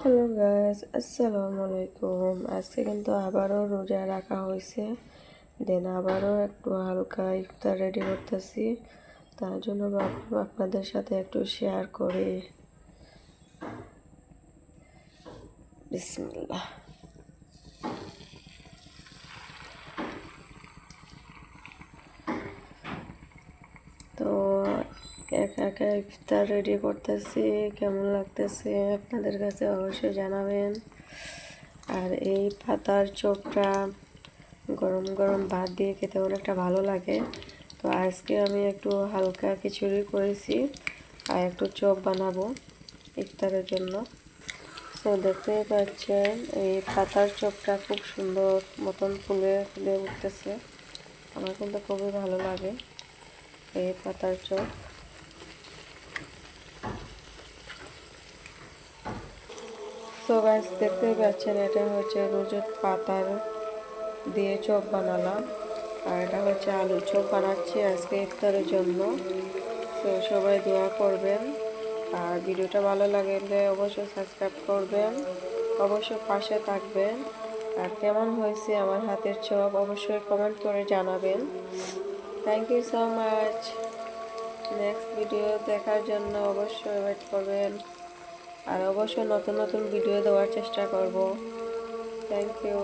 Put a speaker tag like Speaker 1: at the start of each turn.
Speaker 1: Hello guys, আসসালামু আলাইকুম। আজকে কিন্তু আবারও রোজা রাখা হয়েছে। দেন আবারও একটু হালকা ইফতার রেডি করতেছি। তার জন্য আপনাদের সাথে একটু শেয়ার করি। বিসমিল্লাহ। তো একা একা ইফতার রেডি করতেছি, কেমন লাগতেছে আপনাদের কাছে অবশ্যই জানাবেন। আর এই পাতার চোখটা গরম গরম ভাত দিয়ে খেতে অনেকটা ভালো লাগে। তো আজকে আমি একটু হালকা খিচুড়ি করেছি আর একটু চপ বানাবো ইফতারের জন্য। তো দেখতেই পাচ্ছেন, এই পাতার চোখটা খুব সুন্দর মতন ফুলে ফুলে উঠতেছে। আমার কিন্তু খুবই ভালো লাগে এই পাতার চপ। তো গাছ দেখতেই পাচ্ছেন, এটা হচ্ছে রোজের পাতার দিয়ে চপ বানালাম। আর এটা হচ্ছে আলু চপ বানাচ্ছি আজকে ইফতারের জন্য। তো সবাই দোয়া করবেন। আর ভিডিওটা ভালো লাগলে অবশ্যই সাবস্ক্রাইব করবেন। অবশ্যই পাশে থাকবেন। আর কেমন হয়েছে আমার হাতের চপ, অবশ্যই কমেন্ট করে জানাবেন। Thank you so much next video দেখার জন্য অবশ্যই ওয়েট করবেন। আর অবশ্যই নতুন নতুন ভিডিও দেওয়ার চেষ্টা করব। Thank you